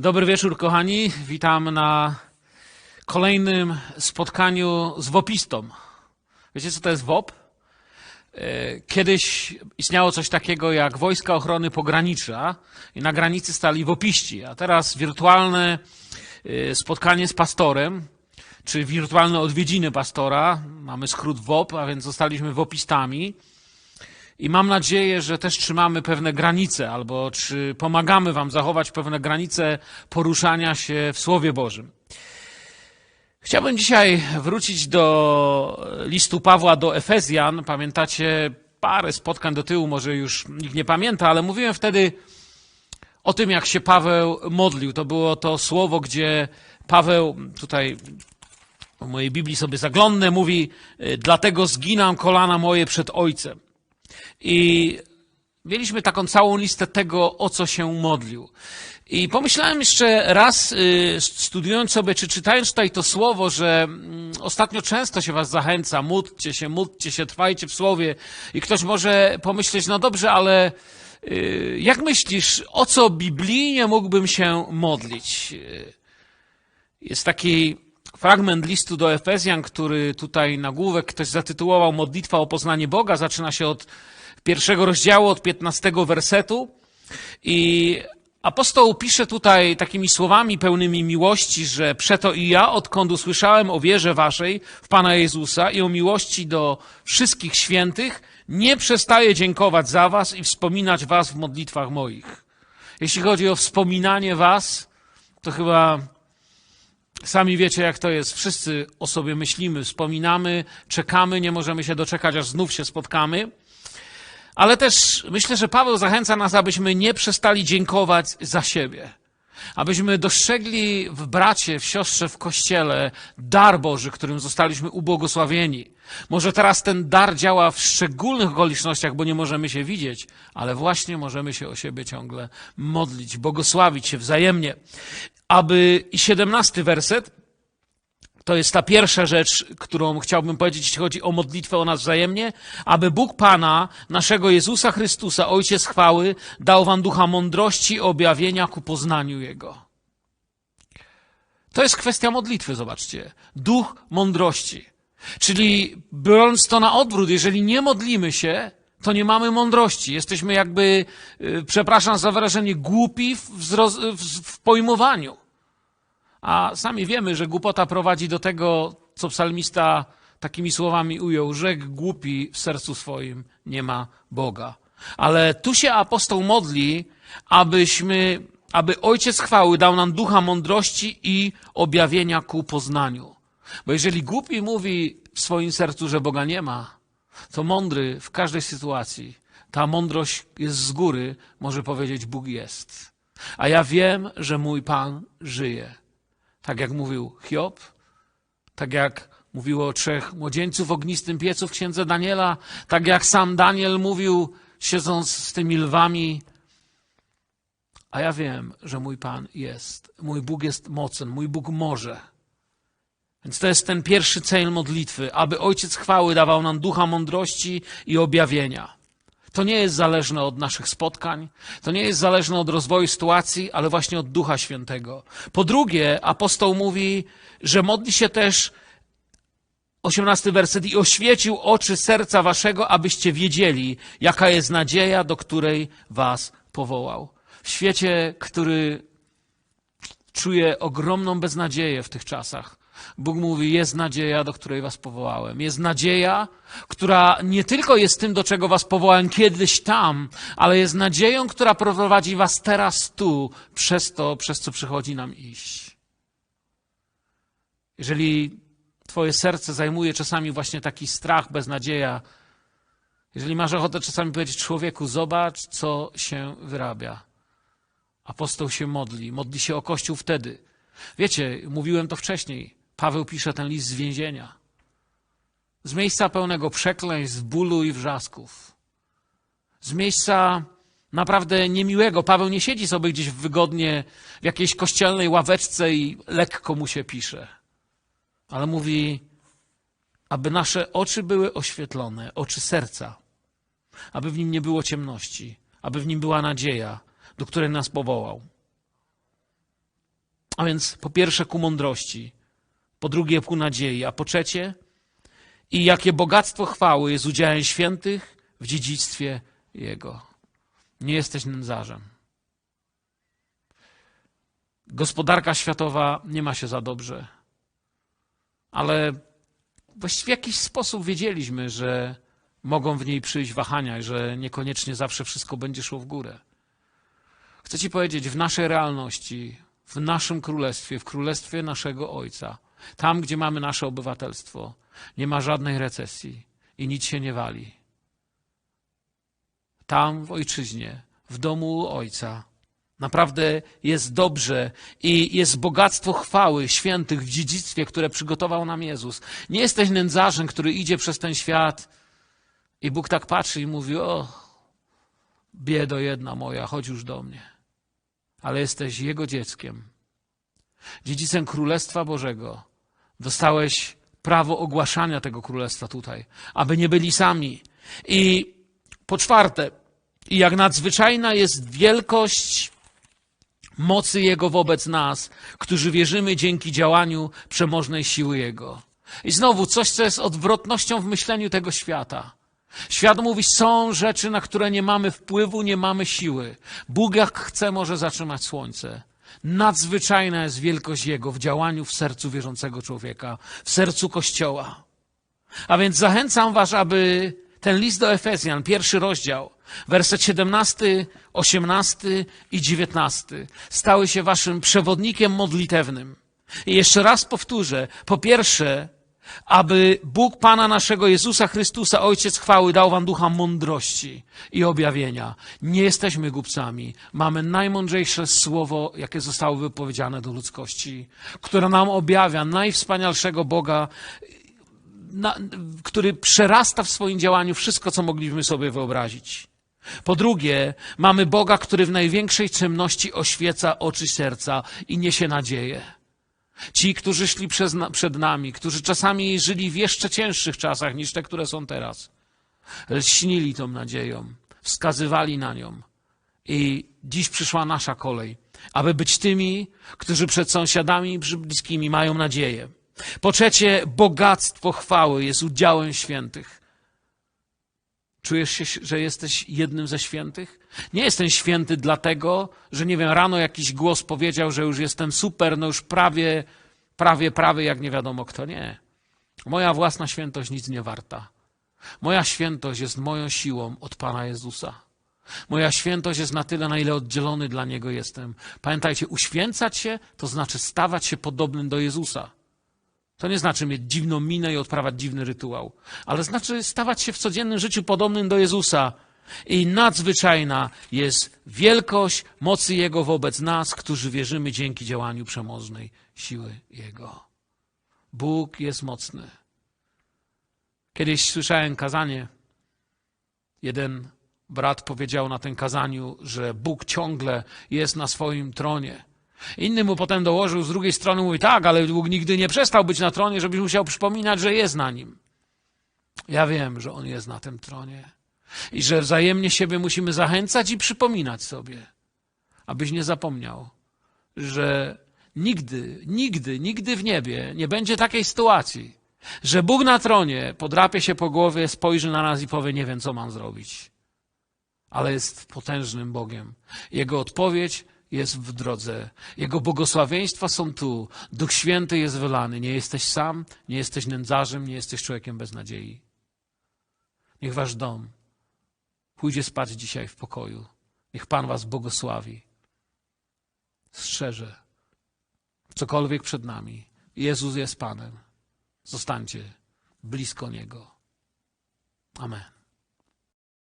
Dobry wieczór, kochani. Witam na kolejnym spotkaniu z WOPistą. Wiecie, co to jest WOP? E, Kiedyś istniało coś takiego jak Wojska Ochrony Pogranicza i na granicy stali WOPiści, a teraz wirtualne e, spotkanie z pastorem, czy wirtualne odwiedziny pastora, mamy skrót WOP, a więc zostaliśmy WOPistami. I mam nadzieję, że też trzymamy pewne granice, albo czy pomagamy Wam zachować pewne granice poruszania się w Słowie Bożym. Chciałbym dzisiaj wrócić do listu Pawła do Efezjan. Pamiętacie parę spotkań do tyłu, może już nikt nie pamięta, ale mówiłem wtedy o tym, jak się Paweł modlił. To było to słowo, gdzie Paweł, tutaj w mojej Biblii sobie zaglądnę, mówi: Dlatego zginam kolana moje przed Ojcem. I mieliśmy taką całą listę tego, o co się modlił. I pomyślałem jeszcze raz, y, studiując sobie, czy czytając tutaj to słowo, że mm, ostatnio często się was zachęca, módlcie się, módlcie się, trwajcie w słowie. I ktoś może pomyśleć, no dobrze, ale y, jak myślisz, o co biblijnie mógłbym się modlić? Y, Jest taki fragment listu do Efezjan, który tutaj nagłówek ktoś zatytułował Modlitwa o poznanie Boga. Zaczyna się od pierwszego rozdziału, od 15 wersetu. I apostoł pisze tutaj takimi słowami pełnymi miłości, że przeto i ja, odkąd usłyszałem o wierze waszej w Pana Jezusa i o miłości do wszystkich świętych, nie przestaję dziękować za was i wspominać was w modlitwach moich. Jeśli chodzi o wspominanie was, to chyba Sami wiecie, jak to jest. Wszyscy o sobie myślimy, wspominamy, czekamy, nie możemy się doczekać, aż znów się spotkamy. Ale też myślę, że Paweł zachęca nas, abyśmy nie przestali dziękować za siebie. Abyśmy dostrzegli w bracie, w siostrze, w kościele dar Boży, którym zostaliśmy ubłogosławieni. Może teraz ten dar działa w szczególnych okolicznościach, bo nie możemy się widzieć, ale właśnie możemy się o siebie ciągle modlić, błogosławić się wzajemnie. Aby i siedemnasty werset, to jest ta pierwsza rzecz, którą chciałbym powiedzieć, jeśli chodzi o modlitwę o nas wzajemnie, aby Bóg Pana, naszego Jezusa Chrystusa, Ojciec chwały, dał wam ducha mądrości i objawienia ku poznaniu Jego. To jest kwestia modlitwy, zobaczcie. Duch mądrości. Czyli biorąc to na odwrót, jeżeli nie modlimy się, to nie mamy mądrości. Jesteśmy jakby, y, przepraszam za wyrażenie, głupi w, w, w pojmowaniu. A sami wiemy, że głupota prowadzi do tego, co psalmista takimi słowami ujął: rzekł głupi w sercu swoim nie ma Boga. Ale tu się apostoł modli, abyśmy, aby Ojciec chwały dał nam ducha mądrości i objawienia ku poznaniu. Bo jeżeli głupi mówi w swoim sercu, że Boga nie ma, to mądry w każdej sytuacji, ta mądrość jest z góry, może powiedzieć: Bóg jest. A ja wiem, że mój Pan żyje. Tak jak mówił Hiob, tak jak mówiło o trzech młodzieńców w ognistym piecu w księdze Daniela, tak jak sam Daniel mówił, siedząc z tymi lwami. A ja wiem, że mój Pan jest. Mój Bóg jest mocen, mój Bóg może. Więc to jest ten pierwszy cel modlitwy, aby Ojciec chwały dawał nam ducha mądrości i objawienia. To nie jest zależne od naszych spotkań, to nie jest zależne od rozwoju sytuacji, ale właśnie od Ducha Świętego. Po drugie, apostoł mówi, że modli się też, osiemnasty werset, i oświecił oczy serca waszego, abyście wiedzieli, jaka jest nadzieja, do której was powołał. W świecie, który czuje ogromną beznadzieję w tych czasach, Bóg mówi: Jest nadzieja, do której Was powołałem. Jest nadzieja, która nie tylko jest tym, do czego Was powołałem kiedyś tam, ale jest nadzieją, która prowadzi Was teraz tu, przez to, przez co przychodzi nam iść. Jeżeli Twoje serce zajmuje czasami właśnie taki strach, beznadzieja, jeżeli masz ochotę czasami powiedzieć człowieku, zobacz, co się wyrabia. Apostoł się modli, modli się o Kościół wtedy. Wiecie, mówiłem to wcześniej. Paweł pisze ten list z więzienia. Z miejsca pełnego przekleństw, bólu i wrzasków. Z miejsca naprawdę niemiłego. Paweł nie siedzi sobie gdzieś wygodnie w jakiejś kościelnej ławeczce i lekko mu się pisze. Ale mówi, aby nasze oczy były oświetlone, oczy serca, aby w nim nie było ciemności, aby w nim była nadzieja, do której nas powołał. A więc po pierwsze ku mądrości, po drugie ku nadziei, a po trzecie i jakie bogactwo chwały jest udziałem świętych w dziedzictwie Jego. Nie jesteś nędzarzem. Gospodarka światowa nie ma się za dobrze, ale właściwie w jakiś sposób wiedzieliśmy, że mogą w niej przyjść wahania i że niekoniecznie zawsze wszystko będzie szło w górę. Chcę Ci powiedzieć, w naszej realności, w naszym królestwie, w królestwie naszego Ojca, tam, gdzie mamy nasze obywatelstwo, nie ma żadnej recesji i nic się nie wali. Tam, w ojczyźnie, w domu Ojca, naprawdę jest dobrze i jest bogactwo chwały świętych w dziedzictwie, które przygotował nam Jezus. Nie jesteś nędzarzem, który idzie przez ten świat i Bóg tak patrzy i mówi: O, biedo jedna moja, chodź już do mnie. Ale jesteś Jego dzieckiem, dziedzicem Królestwa Bożego. Dostałeś prawo ogłaszania tego królestwa tutaj, aby nie byli sami. I po czwarte, jak nadzwyczajna jest wielkość mocy Jego wobec nas, którzy wierzymy dzięki działaniu przemożnej siły Jego. I znowu coś, co jest odwrotnością w myśleniu tego świata. Świat mówi, są rzeczy, na które nie mamy wpływu, nie mamy siły. Bóg jak chce może zatrzymać słońce. Nadzwyczajna jest wielkość Jego w działaniu w sercu wierzącego człowieka, w sercu Kościoła. A więc zachęcam Was, aby ten list do Efezjan, pierwszy rozdział, werset 17, 18 i 19, stały się Waszym przewodnikiem modlitewnym. I jeszcze raz powtórzę, po pierwsze, aby Bóg Pana naszego Jezusa Chrystusa, Ojciec chwały, dał wam ducha mądrości i objawienia. Nie jesteśmy głupcami. Mamy najmądrzejsze słowo, jakie zostało wypowiedziane do ludzkości, które nam objawia najwspanialszego Boga, na, który przerasta w swoim działaniu wszystko, co mogliśmy sobie wyobrazić. Po drugie, mamy Boga, który w największej ciemności oświeca oczy serca i niesie nadzieję. Ci, którzy szli przed nami, którzy czasami żyli w jeszcze cięższych czasach niż te, które są teraz, lśnili tą nadzieją, wskazywali na nią. I dziś przyszła nasza kolej, aby być tymi, którzy przed sąsiadami i bliskimi mają nadzieję. Po trzecie, bogactwo chwały jest udziałem świętych. Czujesz się, że jesteś jednym ze świętych? Nie jestem święty dlatego, że nie wiem, rano jakiś głos powiedział, że już jestem super, no już prawie, prawie, prawie jak nie wiadomo kto. Nie. Moja własna świętość nic nie warta. Moja świętość jest moją siłą od Pana Jezusa. Moja świętość jest na tyle, na ile oddzielony dla Niego jestem. Pamiętajcie, uświęcać się to znaczy stawać się podobnym do Jezusa. To nie znaczy mieć dziwną minę i odprawiać dziwny rytuał, ale znaczy stawać się w codziennym życiu podobnym do Jezusa. I nadzwyczajna jest wielkość mocy Jego wobec nas, którzy wierzymy dzięki działaniu przemożnej siły Jego. Bóg jest mocny. Kiedyś słyszałem kazanie. Jeden brat powiedział na tym kazaniu, że Bóg ciągle jest na swoim tronie. Inny mu potem dołożył z drugiej strony, mówi tak, ale Bóg nigdy nie przestał być na tronie, żebyś musiał przypominać, że jest na nim. Ja wiem, że On jest na tym tronie i że wzajemnie siebie musimy zachęcać i przypominać sobie, abyś nie zapomniał, że nigdy, nigdy, nigdy w niebie nie będzie takiej sytuacji, że Bóg na tronie podrapie się po głowie, spojrzy na nas i powie, nie wiem, co mam zrobić. Ale jest potężnym Bogiem. Jego odpowiedź jest w drodze. Jego błogosławieństwa są tu. Duch Święty jest wylany. Nie jesteś sam, nie jesteś nędzarzem, nie jesteś człowiekiem bez nadziei. Niech wasz dom pójdzie spać dzisiaj w pokoju. Niech Pan was błogosławi. Strzeże. Cokolwiek przed nami. Jezus jest Panem. Zostańcie blisko Niego. Amen.